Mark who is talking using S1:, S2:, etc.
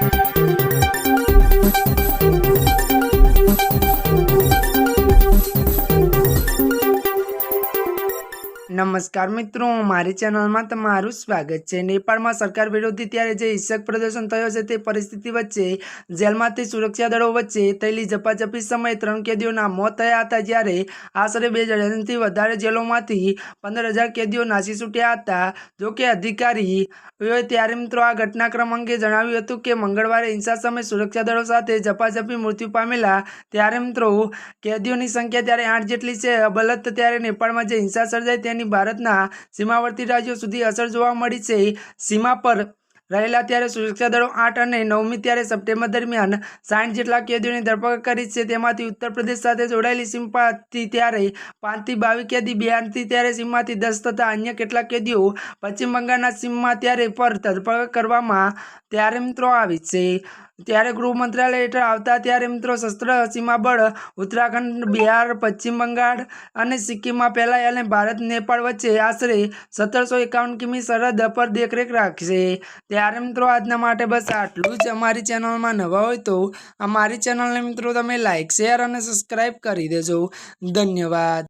S1: Thank you. નમસ્કાર મિત્રો, મારી ચેનલમાં તમારું સ્વાગત છે. નેપાળમાં સરકાર વિરોધી ત્યારે જે હિંસક પ્રદર્શન થયો છે તે પરિસ્થિતિ વચ્ચે, જેલમાંથી સુરક્ષા દળો વચ્ચે થયેલી ઝપાઝપી સમયે ત્રણ કેદીઓના મોત થયા હતા જ્યારે આશરે બે ડઝનથી વધારે જેલોમાંથી પંદર હજાર કેદીઓ નાસી છૂટ્યા હતા. જોકે અધિકારીઓએ ત્યારે મિત્રો આ ઘટનાક્રમ અંગે જણાવ્યું હતું કે મંગળવારે હિંસા સમયે સુરક્ષા દળો સાથે ઝપાઝપી મૃત્યુ પામેલા ત્યારે મિત્રો કેદીઓની સંખ્યા ત્યારે આઠ જેટલી છે. અબલત ત્યારે નેપાળમાં જે હિંસા સર્જાઈ તેની ભારતના સીમાવર્તી રાજ્યો સુધી અસર જોવા મળી છે. સીમા પર રહેલા ત્યારે સુરક્ષા દળો આઠ અને નવમી ત્યારે સપ્ટેમ્બર દરમિયાન સાઠ જેટલા કેદીઓની ધરપકડ કરી છે. તેમાંથી ઉત્તર પ્રદેશ સાથે જોડાયેલી સીમાથી ત્યારે પાંચથી બાવીસ કેદી બિહારથી ત્યારે સીમમાંથી દસ તથા અન્ય કેટલાક કેદીઓ પશ્ચિમ બંગાળના સીમમાં ત્યારે પર ધરપકડ કરવામાં ત્યારે મિત્રો આવી છે. ત્યારે ગૃહ મંત્રાલય હેઠળ આવતા ત્યારે મિત્રો શસ્ત્ર સીમાબળ ઉત્તરાખંડ, બિહાર, પશ્ચિમ બંગાળ અને સિક્કિમમાં ફેલાય અને ભારત, નેપાળ વચ્ચે આશરે સત્તરસો એકાવન કિમી સરહદ પર દેખરેખ રાખશે. ત્યારે મિત્રો આજના માટે બસ આટલું જ. અમારી ચેનલમાં નવા હોય તો અમારી ચેનલને મિત્રો તમે લાઇક શેર અને સબસ્ક્રાઈબ કરી દેજો. ધન્યવાદ.